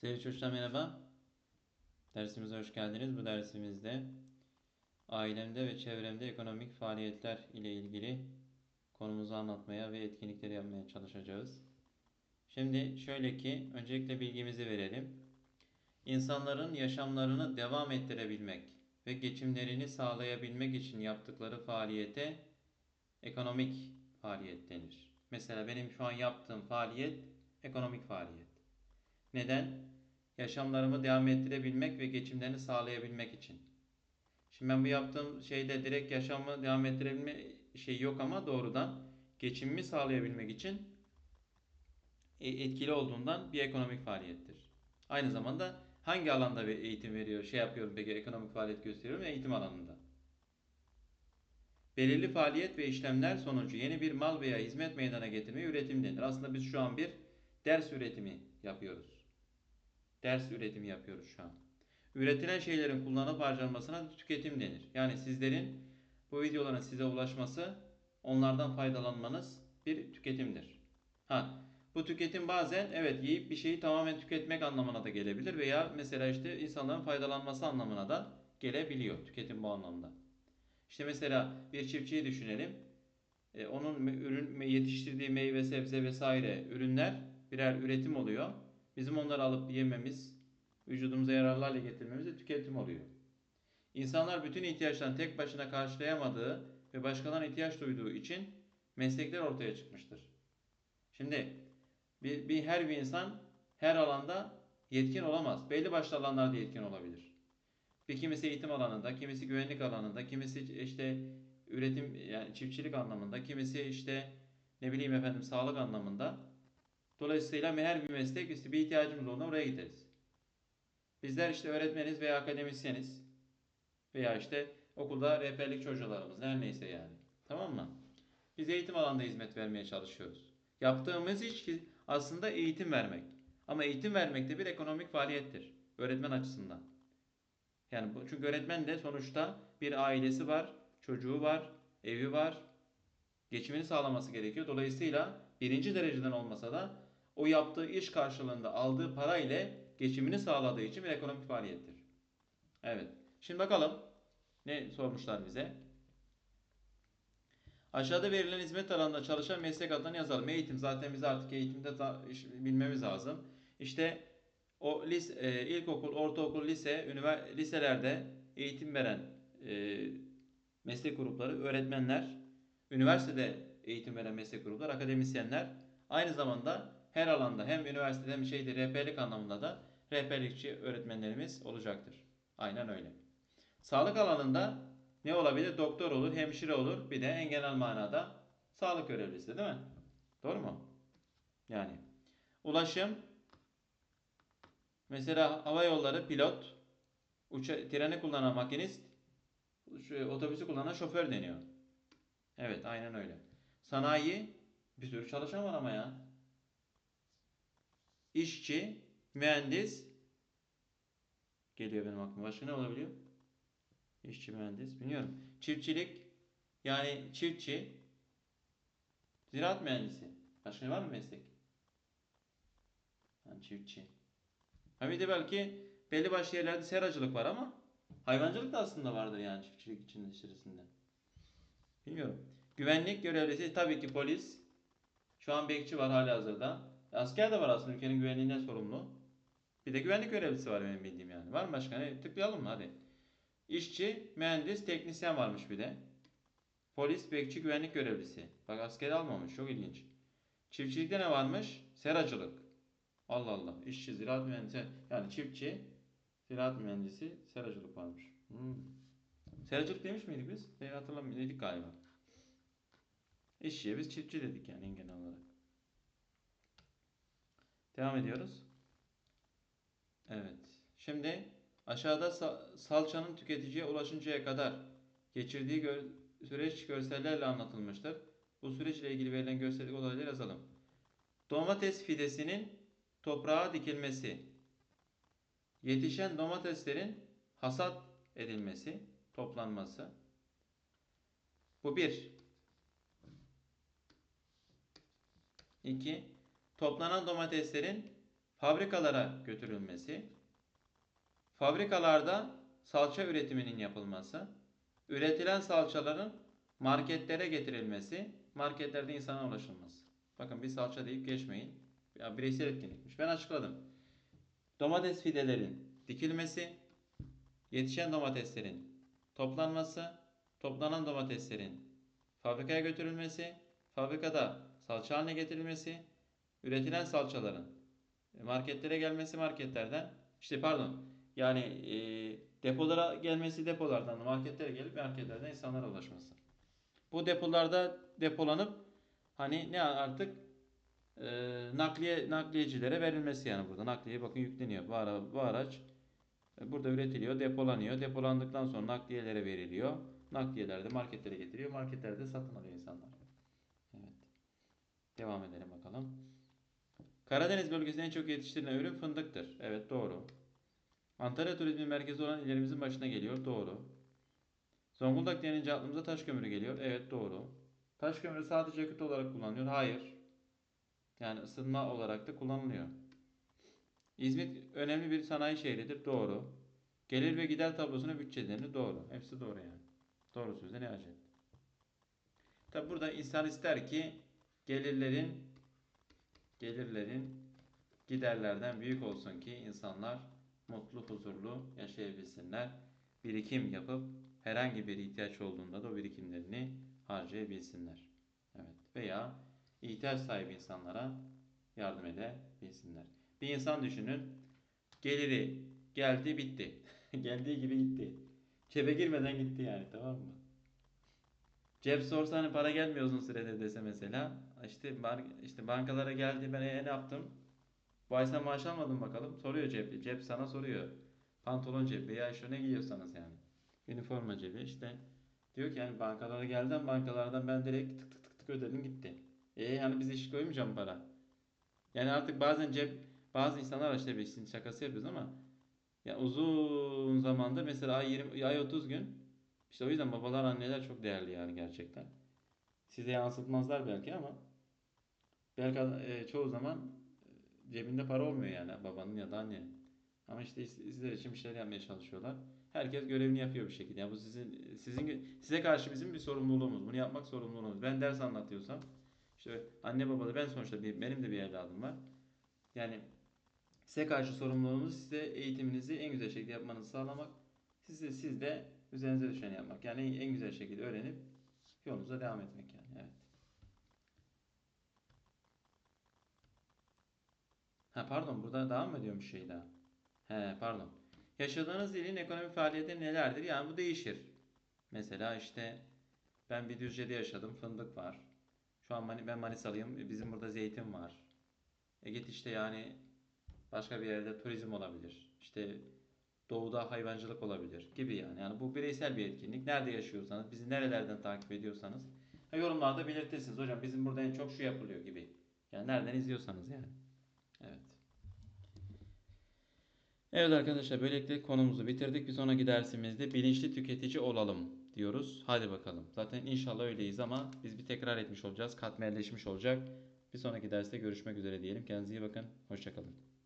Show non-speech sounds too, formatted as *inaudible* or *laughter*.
Sevgili çocuklar merhaba. Dersimize hoş geldiniz. Bu dersimizde ailemde ve çevremde ekonomik faaliyetler ile ilgili konumuzu anlatmaya ve etkinlikleri yapmaya çalışacağız. Şimdi şöyle ki öncelikle bilgimizi verelim. İnsanların yaşamlarını devam ettirebilmek ve geçimlerini sağlayabilmek için yaptıkları faaliyete ekonomik faaliyet denir. Mesela benim şu an yaptığım faaliyet ekonomik faaliyet. Neden? Yaşamlarımı devam ettirebilmek ve geçimlerini sağlayabilmek için. Şimdi ben bu yaptığım şeyde direkt yaşamımı devam ettirebilme şey yok ama doğrudan geçimimi sağlayabilmek için e, etkili olduğundan bir ekonomik faaliyettir. Aynı zamanda hangi alanda bir eğitim veriyor, şey yapıyorum peki ekonomik faaliyet gösteriyorum eğitim alanında. Belirli faaliyet ve işlemler sonucu yeni bir mal veya hizmet meydana getirmeye üretim denir. Aslında biz şu an bir ders üretimi yapıyoruz. Ders üretimi yapıyoruz şu an. Üretilen şeylerin kullanıp harcanmasına tüketim denir. Yani sizlerin bu videoların size ulaşması, onlardan faydalanmanız bir tüketimdir. Ha, bu tüketim bazen evet yiyip bir şeyi tamamen tüketmek anlamına da gelebilir veya mesela işte insanların faydalanması anlamına da gelebiliyor tüketim bu anlamda. İşte mesela bir çiftçiyi düşünelim. E, onun ürün yetiştirdiği meyve, sebze vesaire ürünler birer üretim oluyor. Bizim onları alıp yememiz, vücudumuza yararlı hale getirmemiz de tüketim oluyor. İnsanlar bütün ihtiyaçlarını tek başına karşılayamadığı ve başkalarına ihtiyaç duyduğu için meslekler ortaya çıkmıştır. Şimdi bir, bir her bir insan her alanda yetkin olamaz. Belli başlı alanlarda yetkin olabilir. Bir kimisi eğitim alanında, kimisi güvenlik alanında, kimisi işte üretim yani çiftçilik anlamında, kimisi işte ne bileyim efendim sağlık anlamında. Dolayısıyla her bir meslek işte bir ihtiyacımız olduğunda oraya gideriz. Bizler işte öğretmeniz veya akademisyeniz veya işte okulda rehberlik hocalarımız her neyse yani. Tamam mı? Biz eğitim alanında hizmet vermeye çalışıyoruz. Yaptığımız iş ki aslında eğitim vermek. Ama eğitim vermek de bir ekonomik faaliyettir. Öğretmen açısından. Yani bu, çünkü öğretmen de sonuçta bir ailesi var, çocuğu var, evi var, geçimini sağlaması gerekiyor. Dolayısıyla birinci dereceden olmasa da o yaptığı iş karşılığında aldığı para ile geçimini sağladığı için bir ekonomik faaliyettir. Evet. Şimdi bakalım ne sormuşlar bize. Aşağıda verilen hizmet alanında çalışan meslek adlarını yazalım. Eğitim zaten biz artık eğitimde bilmemiz lazım. İşte o lise, e, ilkokul, ortaokul, lise, üniversite, liselerde eğitim veren e, meslek grupları, öğretmenler, üniversitede eğitim veren meslek grupları, akademisyenler, aynı zamanda her alanda hem üniversitede hem şeyde rehberlik anlamında da rehberlikçi öğretmenlerimiz olacaktır. Aynen öyle. Sağlık alanında ne olabilir? Doktor olur, hemşire olur, bir de en genel manada sağlık görevlisi değil mi? Doğru mu? Yani ulaşım mesela hava yolları pilot, uça, treni kullanan makinist, otobüsü kullanan şoför deniyor. Evet, aynen öyle. Sanayi bir sürü çalışan var ama ya. İşçi, mühendis geliyor benim aklıma. Başka ne olabiliyor? İşçi, mühendis bilmiyorum. Çiftçilik yani çiftçi, ziraat mühendisi. Başka ne var mı meslek? Yani çiftçi. Ha bir de belki belli başlı yerlerde seracılık var ama hayvancılık da aslında vardır yani çiftçilik için içerisinde. Bilmiyorum. Güvenlik görevlisi tabii ki polis. Şu an bekçi var hali hazırda. Asker de var aslında ülkenin güvenliğinden sorumlu. Bir de güvenlik görevlisi var benim bildiğim yani. Var mı başka? Ne? Tıklayalım mı hadi. İşçi, mühendis, teknisyen varmış bir de. Polis, bekçi, güvenlik görevlisi. Bak askeri almamış. Çok ilginç. Çiftçilikte ne varmış? Seracılık. Allah Allah. İşçi, ziraat mühendisi. Yani çiftçi, ziraat mühendisi, seracılık varmış. Hmm. Seracılık demiş miydik biz? Hatırlamıyorum. Dedik galiba. İşçiye biz çiftçi dedik yani en genel olarak. Devam ediyoruz. Evet. Şimdi aşağıda salçanın tüketiciye ulaşıncaya kadar geçirdiği gör süreç görsellerle anlatılmıştır. Bu süreç ile ilgili verilen görsellik olayları yazalım. Domates fidesinin toprağa dikilmesi, yetişen domateslerin hasat edilmesi, toplanması. Bu bir. İki, toplanan domateslerin fabrikalara götürülmesi, fabrikalarda salça üretiminin yapılması, üretilen salçaların marketlere getirilmesi, marketlerde insana ulaşılması. Bakın bir salça deyip geçmeyin. Ya bireysel etkinlikmiş. Ben açıkladım. Domates fidelerin dikilmesi, yetişen domateslerin toplanması, toplanan domateslerin fabrikaya götürülmesi, fabrikada salça haline getirilmesi, üretilen salçaların marketlere gelmesi marketlerden, işte pardon, yani e, depolara gelmesi depolardan da marketlere gelip marketlerden insanlara ulaşması. Bu depolarda depolanıp hani ne artık e, nakliye nakliyecilere verilmesi yani burada nakliye bakın yükleniyor. Bu, ara, bu araç e, burada üretiliyor, depolanıyor. Depolandıktan sonra nakliyelere veriliyor. Nakliyeler de marketlere getiriyor. Marketlerde satın alıyor insanlar. Evet. Devam edelim bakalım. Karadeniz bölgesinde en çok yetiştirilen ürün fındıktır. Evet doğru. Antalya turizmin merkezi olan illerimizin başına geliyor. Doğru. Zonguldak denince aklımıza taş kömürü geliyor. Evet doğru. Taş kömürü sadece yakıt olarak kullanılıyor. Hayır. Yani ısınma olarak da kullanılıyor. İzmit önemli bir sanayi şehridir. Doğru. Gelir ve gider tablosuna bütçe denir. Doğru. Hepsi doğru yani. Doğru sözde ne acet. Tabi burada insan ister ki gelirlerin gelirlerin giderlerden büyük olsun ki insanlar mutlu, huzurlu yaşayabilsinler. Birikim yapıp herhangi bir ihtiyaç olduğunda da o birikimlerini harcayabilsinler. Evet. Veya ihtiyaç sahibi insanlara yardım edebilsinler. Bir insan düşünün. Geliri geldi bitti. *laughs* Geldiği gibi gitti. Cebe girmeden gitti yani tamam mı? Cep sorsa hani para gelmiyor uzun süredir dese mesela. İşte, bar- işte bankalara geldi ben e, ne yaptım? Bu ay sen maaş almadın bakalım. Soruyor cep. Cep sana soruyor. Pantolon cebi ya şu ne giyiyorsanız yani. Üniforma cebi işte. Diyor ki yani bankalara geldim bankalardan ben direkt tık tık tık tık ödedim gitti. E yani biz iş koymayacağım para. Yani artık bazen cep bazı insanlar işte biz şakası yapıyoruz ama ya uzun zamanda mesela ay 20 ay 30 gün işte o yüzden babalar anneler çok değerli yani gerçekten. Size yansıtmazlar belki ama belki e, çoğu zaman e, cebinde para olmuyor yani babanın ya da annenin. Ama işte sizler için bir şeyler yapmaya çalışıyorlar. Herkes görevini yapıyor bir şekilde. Yani bu sizin sizin size karşı bizim bir sorumluluğumuz. Bunu yapmak sorumluluğumuz. Ben ders anlatıyorsam işte anne baba da ben sonuçta bir, benim de bir evladım var. Yani size karşı sorumluluğumuz size eğitiminizi en güzel şekilde yapmanızı sağlamak. Siz de, siz de üzerinize düşeni yapmak. Yani en güzel şekilde öğrenip yolunuza devam etmek yani. Evet. Ha pardon burada devam mı ediyorum bir şey daha? He pardon. Yaşadığınız ilin ekonomi faaliyeti nelerdir? Yani bu değişir. Mesela işte ben bir Düzce'de yaşadım. Fındık var. Şu an ben Manisalıyım. Bizim burada zeytin var. E git işte yani başka bir yerde turizm olabilir. İşte doğuda hayvancılık olabilir gibi yani. Yani bu bireysel bir etkinlik. Nerede yaşıyorsanız, bizi nerelerden takip ediyorsanız ha, yorumlarda belirtirsiniz. Hocam bizim burada en çok şu yapılıyor gibi. Yani nereden izliyorsanız yani. Evet. Evet arkadaşlar böylelikle konumuzu bitirdik. Bir sonraki dersimizde bilinçli tüketici olalım diyoruz. Hadi bakalım. Zaten inşallah öyleyiz ama biz bir tekrar etmiş olacağız. Katmerleşmiş olacak. Bir sonraki derste görüşmek üzere diyelim. Kendinize iyi bakın. Hoşçakalın.